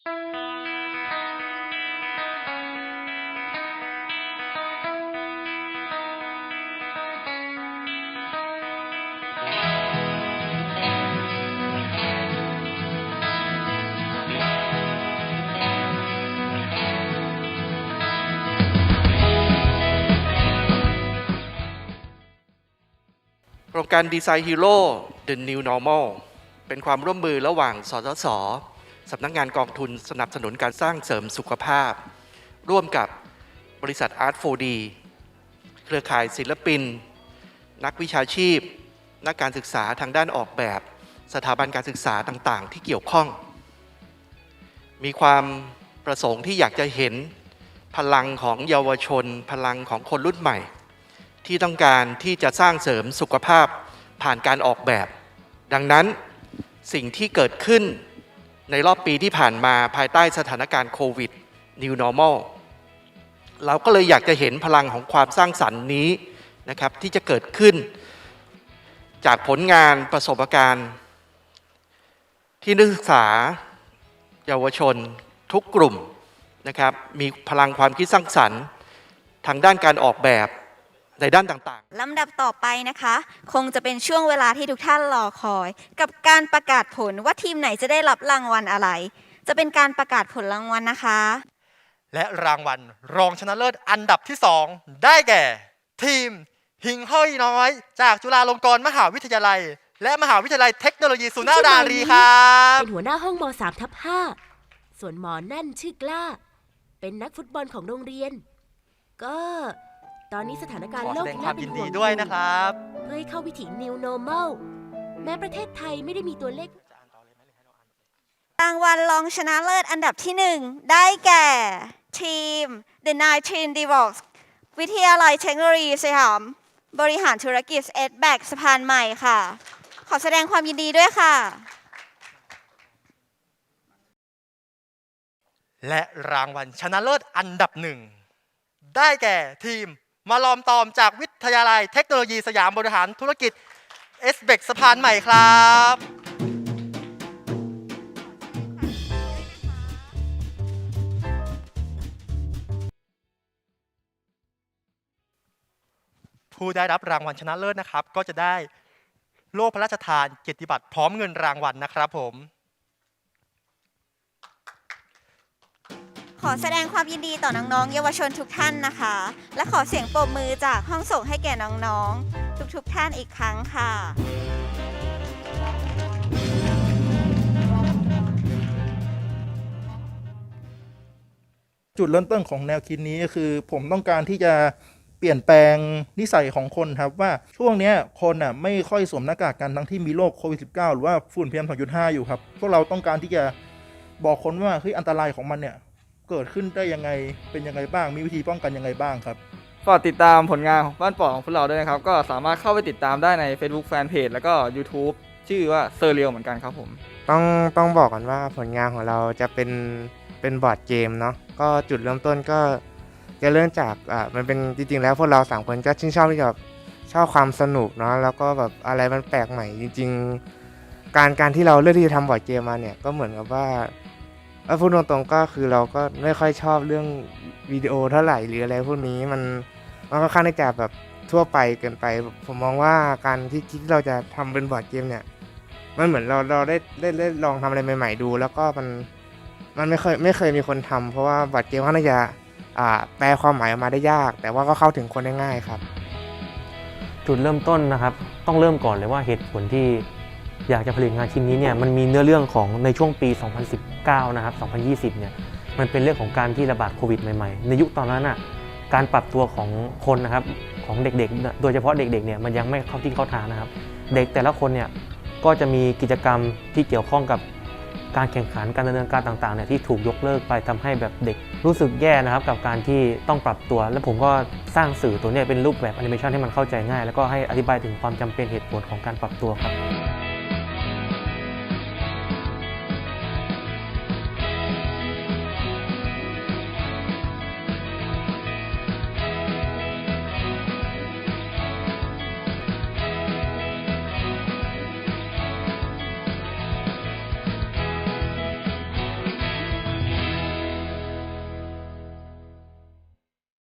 โครงการ Design Hero The New Normal เป็นความร่วมมือระหว่างสสส สำนักงานกองทุนสนับสนุนการสร้างเสริมสุขภาพ ร่วมกับบริษัท Art 4D เครือข่ายศิลปิน นักวิชาชีพ นักการศึกษาทางด้านออกแบบ สถาบันการศึกษาต่างๆ ที่เกี่ยวข้อง มีความประสงค์ที่อยากจะเห็นพลังของเยาวชน พลังของคนรุ่นใหม่ ที่ต้องการที่จะสร้างเสริมสุขภาพผ่านการออกแบบ ดังนั้นสิ่งที่เกิดขึ้น ในรอบปีที่ผ่านมาภายใต้สถานการณ์โควิด New Normal เราก็เลยอยากจะเห็นพลังของความสร้างสรรค์นี้นะครับที่จะเกิดขึ้น จากผลงานประสบการณ์ ที่นักศึกษา เยาวชน ทุกกลุ่มนะครับมีพลังความคิดสร้างสรรค์ ทางด้านการออกแบบ ในด้านต่างๆลำดับต่อไปนะคะ คงจะเป็นช่วงเวลาที่ทุกท่านรอคอย กับการประกาศผลว่าทีมไหนจะได้รับรางวัลอะไร จะเป็นการประกาศผลรางวัลนะคะและรางวัลรองชนะเลิศอันดับที่ 2 ได้แก่ ทีม หิงห้อยน้อย จากจุฬาลงกรณ์มหาวิทยาลัย และมหาวิทยาลัยเทคโนโลยีสุนารารีครับ เป็นหัวหน้าห้องม3ทับ5ส่วนหมอนั่นชื่อกล้า เป็นนักฟุตบอลของโรงเรียน ก็ ตอนนี้สถานการณ์ขอโลแสกดงที่ความเป็ยินนห่ดีวงด้วยอนะครับ เพื่อให้เข้าวิถี New Normal แม้ประเทศไทยไม่ได้มีตัวเลข รางวัลรองชนะเลิศอันดับที่หนึ่งได้แก่ ทีม The 19 d e v o x วิทยาลัยเทคโนโลยีสยามบริหารธุรกิจเอสแบกสะพานใหม่ค่ะ ขอแสดงความยินดีด้วยค่ะ และรางวัลชนะเลิศอันดับหนึ่ง ได้แก่ทีม มาลอมตอมจากวิทยาลัยเทคโนโลยีสยามบริหารธุรกิจเอสเบกสะพานใหม่ครับผู้ได้รับรางวัลชนะเลิศนะครับ ก็จะได้โล่พระราชทานเกียรติบัตรพร้อมเงินรางวัลนะครับผม ขอแสดงความยินดีต่อน้องๆ เยาวชนทุกท่านนะคะ และขอเสียงปรบมือจากห้องส่งให้แก่น้องๆ ทุกๆท่านอีกครั้งค่ะจุดเริ่มต้นของแนวคิดนี้ก็คือ ผมต้องการที่จะเปลี่ยนแปลงนิสัยของคนครับว่าช่วงนี้คนอะไม่ค่อยสวมหน้ากากกันทั้งที่มีโรคโควิด -19 หรือว่าฝุ่น PM 2.5 อยู่ครับ พวกเราต้องการที่จะบอกคนว่าเฮ้ยอันตรายของมันเนี่ย เกิดขึ้นได้ยังไงเป็นยังไงบ้าง มีวิธีป้องกันยังไงบ้างครับฝากติดตามผลงานของบ้านปอของพวกเราด้วยนะครับ ก็สามารถเข้าไปติดตามได้ใน Facebook Fanpage แล้วก็ YouTube ชื่อว่าเซอร์เรียลเหมือนกันครับผม ต้องต้องบอกก่อนว่าผลงานของเราจะเป็นเป็นบอร์ดเกมเนาะก็จุดเริ่มต้นก็จะเริ่มจากอ่ามันเป็นจริงๆแล้วพวกเราสามคนก็ชื่นชอบที่จะแบบชอบความสนุกเนาะแล้วก็แบบอะไรมันแปลกใหม่จริง ๆ การการที่เราเลือกที่จะทำบอร์ดเกมมาเนี่ยก็เหมือนกับว่า เออพูดตรงๆก็คือเราก็ไม่ค่อยชอบเรื่องวิดีโอเท่าไหร่หรืออะไรพวกนี้มันมันค่อนข้างที่จะแบบทั่วไปเกินไป ผมมองว่าการที่ที่เราจะทำเป็นบอร์ดเกมเนี่ย มันเหมือนเราเราได้ได้ได้ลองทำอะไรใหม่ๆดู แล้วก็มันมันไม่เคยไม่เคยมีคนทำเพราะว่าบัตรเกมเขาน่าจะอ่าแปลความหมายออกมาได้ยาก แต่ว่าก็เข้าถึงคนได้ง่ายครับ จุดเริ่มต้นนะครับ ต้องเริ่มก่อนเลยว่าเหตุผลที่ อยากจะผลิตงานชิ้นนี้เนี่ยมันมีเนื้อเรื่องของในช่วงปี 2019 นะครับ 2020 เนี่ยมันเป็นเรื่องของการที่ระบาดโควิดใหม่ๆ ในยุคตอนนั้นอะการปรับตัวของคนนะครับของเด็กๆ โดยเฉพาะเด็กๆเนี่ยมันยังไม่เข้าที่เข้าทางนะครับ เด็กแต่ละคนเนี่ยก็จะมีกิจกรรมที่เกี่ยวข้องกับการแข่งขันการดำเนินการต่างๆเนี่ยที่ถูกยกเลิกไปทำให้แบบเด็กรู้สึกแย่นะครับ กับการที่ต้องปรับตัว และผมก็สร้างสื่อตัวเนี้เป็นรูปแบบแอนิเมชันให้มันเข้าใจง่าย แล้วก็ให้อธิบายถึงความจำเป็นเหตุผลของการปรับตัวครับ